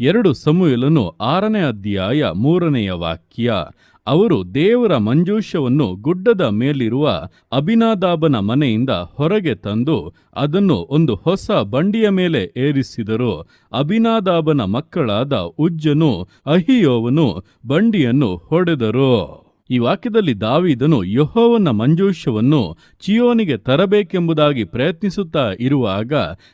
ಎರಡು ಸಮುಯಲನು ಆರನೇ ಅಧ್ಯಾಯ ಮೂರನೆಯ ವಾಕ್ಯ. ಅವರು ದೇವರ ಮಂಜೂಷವನ್ನು ಗುಡ್ಡದ ಮೇಲಿರುವ ಅಭಿನಾದಾಬನ ಮನೆಯಿಂದ ಹೊರಗೆ ತಂದು ಅದನ್ನು ಒಂದು ಹೊಸ ಬಂಡಿಯ ಮೇಲೆ ಏರಿಸಿದರು. ಅಭಿನಾದಾಬನ ಮಕ್ಕಳಾದ ಉಜ್ಜನು ಅಹಿಯೋವನು ಬಂಡಿಯನ್ನು ಹೊಡೆದರು. ಈ ವಾಕ್ಯದಲ್ಲಿ ದಾವಿದನು ಯಹೋವನ ಮಂಜೂಷವನ್ನು ಚಿಯೋನಿಗೆ ತರಬೇಕೆಂಬುದಾಗಿ ಪ್ರಯತ್ನಿಸುತ್ತಾ ಇರುವಾಗ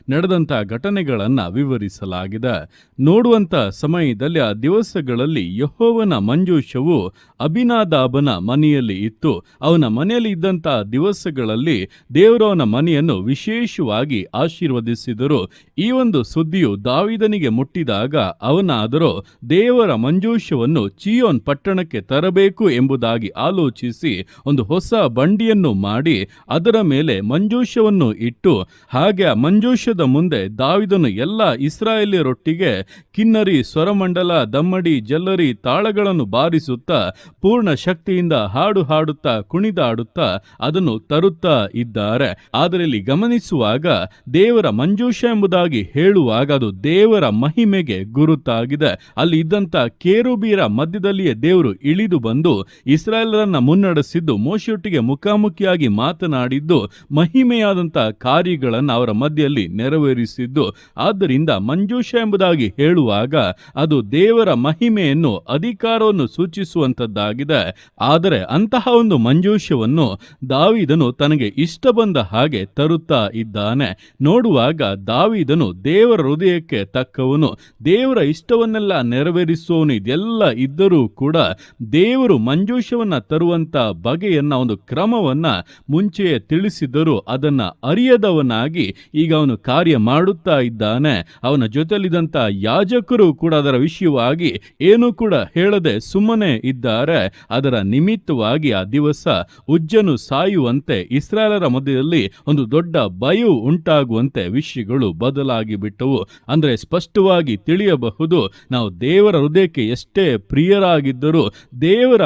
ನಡೆದಂತಹ ಘಟನೆಗಳನ್ನು ವಿವರಿಸಲಾಗಿದೆ. ನೋಡುವಂಥ ಸಮಯದಲ್ಲಿ ಆ ದಿವಸಗಳಲ್ಲಿ ಯಹೋವನ ಮಂಜೂಷವು ಅಭಿನಾದಾಬನ ಮನೆಯಲ್ಲಿ ಇತ್ತು. ಅವನ ಮನೆಯಲ್ಲಿ ಇದ್ದಂಥ ದಿವಸಗಳಲ್ಲಿ ದೇವರವನ ಮನೆಯನ್ನು ವಿಶೇಷವಾಗಿ ಆಶೀರ್ವದಿಸಿದರು. ಈ ಒಂದು ಸುದ್ದಿಯು ದಾವಿದನಿಗೆ ಮುಟ್ಟಿದಾಗ ಅವನಾದರೂ ದೇವರ ಮಂಜೂಷವನ್ನು ಚಿಯೋನ್ ಪಟ್ಟಣಕ್ಕೆ ತರಬೇಕು ಎಂಬುದಾಗಿ ಆಲೋಚಿಸಿ ಒಂದು ಹೊಸ ಬಂಡಿಯನ್ನು ಮಾಡಿ ಅದರ ಮೇಲೆ ಮಂಜೂಷವನ್ನು ಇಟ್ಟು ಹಾಗೆ ಮಂಜೂಷದ ಮುಂದೆ ದಾವಿದನು ಎಲ್ಲ ಇಸ್ರಾಯೇಲಿಯರೊಟ್ಟಿಗೆ ಕಿನ್ನರಿ, ಸ್ವರಮಂಡಲ, ದಮ್ಮಡಿ, ಜಲ್ಲರಿ ತಾಳಗಳನ್ನು ಬಾರಿಸುತ್ತಾ ಪೂರ್ಣ ಶಕ್ತಿಯಿಂದ ಹಾಡು ಹಾಡುತ್ತಾ ಕುಣಿದಾಡುತ್ತಾ ಅದನ್ನು ತರುತ್ತಾ ಇದ್ದಾರೆ. ಆದರೆ ಇಲ್ಲಿ ಗಮನಿಸುವಾಗ ದೇವರ ಮಂಜೂಷ ಎಂಬುದಾಗಿ ಹೇಳುವಾಗ ಅದು ದೇವರ ಮಹಿಮೆಗೆ ಗುರುತಾಗಿದೆ. ಅಲ್ಲಿ ಇದ್ದಂತ ಕೇರುಬೀರ ಮಧ್ಯದಲ್ಲಿಯೇ ದೇವರು ಇಳಿದು ಬಂದು ಇಸ್ರಾಯೇಲರನ್ನ ಮುನ್ನಡೆಸಿದ್ದು, ಮೋಶೆಯೊಟ್ಟಿಗೆ ಮುಖಾಮುಖಿಯಾಗಿ ಮಾತನಾಡಿದ್ದು ಮಹಿಮೆಯಾದಂತಹ ಕಾರ್ಯಗಳನ್ನು ಅವರ ಮಧ್ಯದಲ್ಲಿ ನೆರವೇರಿಸಿದ್ದು. ಆದ್ದರಿಂದ ಮಂಜೂಷ ಎಂಬುದಾಗಿ ಹೇಳುವಾಗ ಅದು ದೇವರ ಮಹಿಮೆಯನ್ನು, ಅಧಿಕಾರವನ್ನು ಸೂಚಿಸುವಂತದ್ದಾಗಿದೆ ಆದರೆ ಅಂತಹ ಒಂದು ಮಂಜೂಷವನ್ನು ದಾವಿದನು ತನಗೆ ಇಷ್ಟ ಬಂದ ಹಾಗೆ ತರುತ್ತಾ ಇದ್ದಾನೆ. ನೋಡುವಾಗ ದಾವಿದನು ದೇವರ ಹೃದಯಕ್ಕೆ ತಕ್ಕವನು, ದೇವರ ಇಷ್ಟವನ್ನೆಲ್ಲ ನೆರವೇರಿಸುವವನು ಇದೆಲ್ಲ ಇದ್ದರೂ ಕೂಡ ದೇವರು ಮಂಜೂಷವನ್ನ ತರುವಂತ ಬಗೆಯನ್ನ, ಒಂದು ಕ್ರಮವನ್ನ ಮುಂಚೆಯೇ ತಿಳಿಸಿದರೂ ಅದನ್ನ ಅರಿಯದವನಾಗಿ ಈಗ ಅವನು ಕಾರ್ಯ ಮಾಡುತ್ತಾ ಇದ್ದಾನೆ. ಅವನ ಜೊತೆಲಿದ್ದಂಥ ಯಾಜಕರು ಕೂಡ ಅದರ ವಿಷಯವಾಗಿ ಏನೂ ಕೂಡ ಹೇಳದೆ ಸುಮ್ಮನೆ ಇದ್ದಾರೆ. ಅದರ ನಿಮಿತ್ತವಾಗಿ ಆ ದಿವಸ ಉಜ್ಜನು ಸಾಯುವಂತೆ ಇಸ್ರಾಲರ ಮಧ್ಯದಲ್ಲಿ ಒಂದು ದೊಡ್ಡ ಬಯು ಉಂಟಾಗುವಂತೆ ವಿಷಯಗಳು ಬದಲಾಗಿ ಬಿಟ್ಟವು. ಅಂದರೆ ಸ್ಪಷ್ಟವಾಗಿ ತಿಳಿಯಬಹುದು, ನಾವು ದೇವರ ಹೃದಯಕ್ಕೆ ಎಷ್ಟೇ ಪ್ರಿಯರಾಗಿದ್ದರೂ ದೇವರ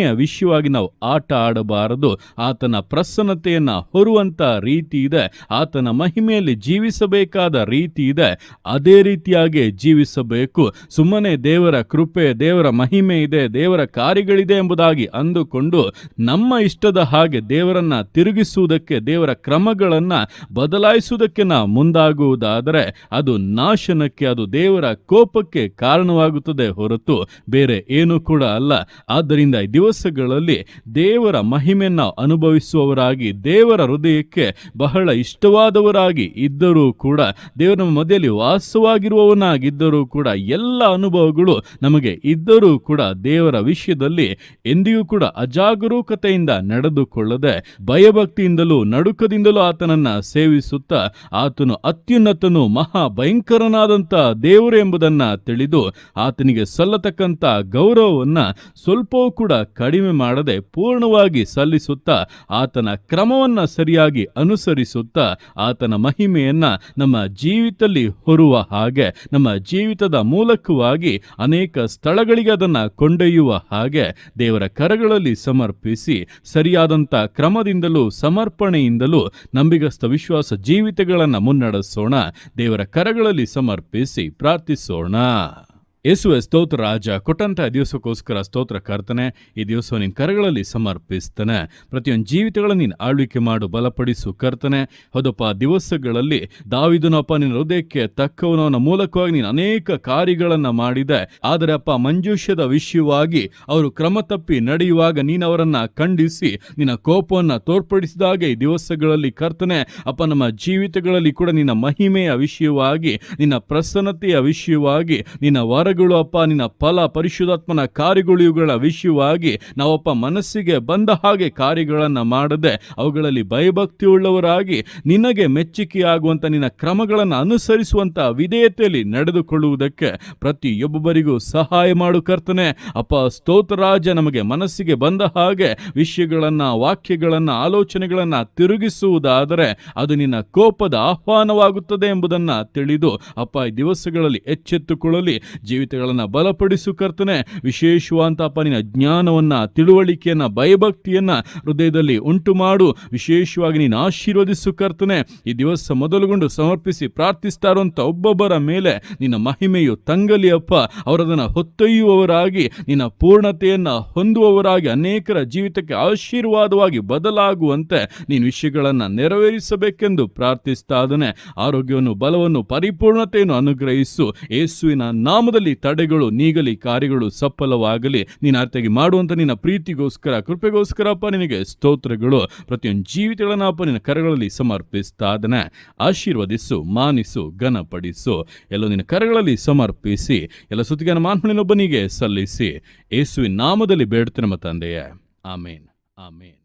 ಮಹಿಮೆಯ ವಿಷಯವಾಗಿ ನಾವು ಆಟ ಆಡಬಾರದು. ಆತನ ಪ್ರಸನ್ನತೆಯನ್ನು ಹೊರುವಂತ ರೀತಿ ಇದೆ. ಆತನ ಮಹಿಮೆಯಲ್ಲಿ ಜೀವಿಸಬೇಕಾದ ರೀತಿ ಇದೆ. ಅದೇ ರೀತಿಯಾಗಿ ಜೀವಿಸಬೇಕು. ಸುಮ್ಮನೆ ದೇವರ ಕೃಪೆ, ದೇವರ ಮಹಿಮೆ ಇದೆ, ದೇವರ ಕಾರ್ಯಗಳಿದೆ ಎಂಬುದಾಗಿ ಅಂದುಕೊಂಡು ನಮ್ಮ ಇಷ್ಟದ ಹಾಗೆ ದೇವರನ್ನ ತಿರುಗಿಸುವುದಕ್ಕೆ, ದೇವರ ಕ್ರಮಗಳನ್ನು ಬದಲಾಯಿಸುವುದಕ್ಕೆ ನಾವು ಮುಂದಾಗುವುದಾದರೆ ಅದು ನಾಶನಕ್ಕೆ, ಅದು ದೇವರ ಕೋಪಕ್ಕೆ ಕಾರಣವಾಗುತ್ತದೆ ಹೊರತು ಬೇರೆ ಏನು ಕೂಡ ಅಲ್ಲ. ಆದ್ದರಿಂದ ಈ ದಿವಸಗಳಲ್ಲಿ ದೇವರ ಮಹಿಮೆಯನ್ನು ಅನುಭವಿಸುವವರಾಗಿ ದೇವರ ಹೃದಯಕ್ಕೆ ಬಹಳ ಇಷ್ಟವಾದವರಾಗಿ ಇದ್ದರೂ ಕೂಡ, ದೇವರ ಮಧ್ಯದಲ್ಲಿ ವಾಸವಾಗಿರುವವನಾಗಿದ್ದರೂ ಕೂಡ, ಎಲ್ಲ ಅನುಭವಗಳು ನಮಗೆ ಇದ್ದರೂ ಕೂಡ ದೇವರ ವಿಷಯದಲ್ಲಿ ಎಂದಿಗೂ ಕೂಡ ಅಜಾಗರೂಕತೆಯಿಂದ ನಡೆದುಕೊಳ್ಳದೆ, ಭಯಭಕ್ತಿಯಿಂದಲೂ ನಡುಕದಿಂದಲೂ ಆತನನ್ನ ಸೇವಿಸುತ್ತಾ, ಆತನು ಅತ್ಯುನ್ನತನು ಮಹಾ ಭಯಂಕರನಾದಂಥ ದೇವರು ಎಂಬುದನ್ನು ತಿಳಿದು, ಆತನಿಗೆ ಸಲ್ಲತಕ್ಕಂಥ ಗೌರವವನ್ನ ಸ್ವಲ್ಪವೂ ಕೂಡ ಕಡಿಮೆ ಮಾಡದೆ ಪೂರ್ಣವಾಗಿ ಸಲ್ಲಿಸುತ್ತಾ ಆತನ ಕ್ರಮವನ್ನ ಸರಿಯಾಗಿ ಅನುಸರಿಸುತ್ತಾ ಆತನ ಮಹಿಮೆಯನ್ನು ನಮ್ಮ ಜೀವಿತದಲ್ಲಿ ಹೊರುವ ಹಾಗೆ, ನಮ್ಮ ಜೀವಿತದ ಮೂಲಕವಾಗಿ ಅನೇಕ ಸ್ಥಳಗಳಿಗೆ ಅದನ್ನು ಕೊಂಡೊಯ್ಯುವ ಹಾಗೆ ದೇವರ ಕರಗಳಲ್ಲಿ ಸಮರ್ಪಿಸಿ ಸರಿಯಾದಂಥ ಕ್ರಮದಿಂದಲೂ ಸಮರ್ಪಣೆಯಿಂದಲೂ ನಂಬಿಗಸ್ತ ವಿಶ್ವಾಸ ಜೀವಿತಗಳನ್ನು ಮುನ್ನಡೆಸೋಣ, ದೇವರ ಕರಗಳಲ್ಲಿ ಸಮರ್ಪಿಸಿ ಪ್ರಾರ್ಥಿಸೋಣ. ಯೇಸುವೆ ಸ್ತೋತ್ರ ರಾಜ, ಕೊಟ್ಟಂತಹ ದಿವಸಕ್ಕೋಸ್ಕರ ಸ್ತೋತ್ರ ಕರ್ತನೆ, ಈ ದಿವಸ ನಿನ್ನ ಕರಗಳಲ್ಲಿ ಸಮರ್ಪಿಸ್ತಾನೆ. ಪ್ರತಿಯೊಂದು ಜೀವಿತಗಳನ್ನು ನೀನು ಆಳ್ವಿಕೆ ಮಾಡು, ಬಲಪಡಿಸು ಕರ್ತನೆ. ಹೌದಪ್ಪ ದಿವಸಗಳಲ್ಲಿ ದಾವಿದನಪ್ಪ ನಿನ್ನ ಹೃದಯಕ್ಕೆ ತಕ್ಕವನವನ ಮೂಲಕವಾಗಿ ನೀನು ಅನೇಕ ಕಾರ್ಯಗಳನ್ನ ಮಾಡಿದೆ. ಆದರೆ ಅಪ್ಪ, ಮಂಜೂಷದ ವಿಷಯವಾಗಿ ಅವರು ಕ್ರಮ ತಪ್ಪಿ ನಡೆಯುವಾಗ ನೀನು ಅವರನ್ನ ಖಂಡಿಸಿ, ನಿನ್ನ ಕೋಪವನ್ನು ತೋರ್ಪಡಿಸಿದಾಗ ಈ ದಿವಸಗಳಲ್ಲಿ ಕರ್ತನೆ, ಅಪ್ಪ, ನಮ್ಮ ಜೀವಿತಗಳಲ್ಲಿ ಕೂಡ ನಿನ್ನ ಮಹಿಮೆಯ ವಿಷಯವಾಗಿ, ನಿನ್ನ ಪ್ರಸನ್ನತೆಯ ವಿಷಯವಾಗಿ, ನಿನ್ನ ವರಗಳು ಅಪ್ಪ, ನಿನ್ನ ಫಲ ಪರಿಶುದ್ಧಾತ್ಮನ ಕಾರ್ಯಗಳು ಇವುಗಳ ವಿಷಯವಾಗಿ ನಾವಪ್ಪ ಮನಸ್ಸಿಗೆ ಬಂದ ಹಾಗೆ ಕಾರ್ಯಗಳನ್ನು ಮಾಡದೆ, ಅವುಗಳಲ್ಲಿ ಭಯಭಕ್ತಿಯುಳ್ಳವರಾಗಿ ನಿನಗೆ ಮೆಚ್ಚುಗೆಯಾಗುವಂಥ ನಿನ್ನ ಕ್ರಮಗಳನ್ನು ಅನುಸರಿಸುವಂಥ ವಿಧೇಯತೆಯಲ್ಲಿ ನಡೆದುಕೊಳ್ಳುವುದಕ್ಕೆ ಪ್ರತಿಯೊಬ್ಬರಿಗೂ ಸಹಾಯ ಮಾಡು ಕರ್ತನೆ. ಅಪ್ಪ, ಸ್ತೋತ್ರರಾಜ, ನಮಗೆ ಮನಸ್ಸಿಗೆ ಬಂದ ಹಾಗೆ ವಿಷಯಗಳನ್ನು, ವಾಕ್ಯಗಳನ್ನು, ಆಲೋಚನೆಗಳನ್ನು ತಿರುಗಿಸುವುದಾದರೆ ಅದು ನಿನ್ನ ಕೋಪದ ಆಹ್ವಾನವಾಗುತ್ತದೆ ಎಂಬುದನ್ನು ತಿಳಿದು ಅಪ್ಪ ದಿವಸಗಳಲ್ಲಿ ಎಚ್ಚೆತ್ತುಕೊಳ್ಳಲಿ. ಜೀವಿತಗಳನ್ನು ಬಲಪಡಿಸು ಕರ್ತನೆ. ವಿಶೇಷವಾದಂತಪ್ಪ ನಿನ್ನ ಜ್ಞಾನವನ್ನು, ತಿಳುವಳಿಕೆಯನ್ನು, ಭಯಭಕ್ತಿಯನ್ನ ಹೃದಯದಲ್ಲಿ ಉಂಟು ಮಾಡು ವಿಶೇಷವಾಗಿ ನೀನು ಆಶೀರ್ವದಿಸು ಕರ್ತನೆ. ಈ ದಿವಸ ಮೊದಲುಗೊಂಡು ಸಮರ್ಪಿಸಿ ಪ್ರಾರ್ಥಿಸ್ತಾ ಇರುವಂಥ ಒಬ್ಬೊಬ್ಬರ ಮೇಲೆ ನಿನ್ನ ಮಹಿಮೆಯು ತಂಗಲಿ ಅಪ್ಪ. ಅವರದನ್ನು ಹೊತ್ತೊಯ್ಯುವವರಾಗಿ, ನಿನ್ನ ಪೂರ್ಣತೆಯನ್ನು ಹೊಂದುವವರಾಗಿ, ಅನೇಕರ ಜೀವಿತಕ್ಕೆ ಆಶೀರ್ವಾದವಾಗಿ ಬದಲಾಗುವಂತೆ ನೀನು ವಿಷಯಗಳನ್ನು ನೆರವೇರಿಸಬೇಕೆಂದು ಪ್ರಾರ್ಥಿಸ್ತಾ ಆರೋಗ್ಯವನ್ನು, ಬಲವನ್ನು, ಪರಿಪೂರ್ಣತೆಯನ್ನು ಅನುಗ್ರಹಿಸು. ಯೇಸುವಿನ ನಾಮದಲ್ಲಿ ತಡೆಗಳು, ನೀಗಲಿ ಕಾರ್ಯಗಳು ಸಫಲವಾಗಲಿ. ನೀನು ಅರ್ಥವಾಗಿ ಮಾಡುವಂತ ನಿನ್ನ ಪ್ರೀತಿಗೋಸ್ಕರ, ಕೃಪೆಗೋಸ್ಕರಪ್ಪ ನಿನಗೆ ಸ್ತೋತ್ರಗಳು. ಪ್ರತಿಯೊಂದು ಜೀವಿತಗಳನ್ನು ಅಪ್ಪ ನಿನ್ನ ಕರಗಳಲ್ಲಿ ಸಮರ್ಪಿಸ್ತಾ ಅದನ್ನು ಆಶೀರ್ವದಿಸು, ಮಾನಿಸು, ಘನಪಡಿಸು. ಎಲ್ಲ ನಿನ್ನ ಕರಗಳಲ್ಲಿ ಸಮರ್ಪಿಸಿ. ಎಲ್ಲ ಸುತ್ತಿಗೆನ ಮಾನ್ಮನಿನೊಬ್ಬನಿಗೆ ಸಲ್ಲಿಸಿ. ಯೇಸುವಿನ ನಾಮದಲ್ಲಿ ಬೇಡ್ತೇನೆ ನಮ್ಮ ತಂದೆಯೇ. ಆಮೇನ್. ಆಮೇನ್.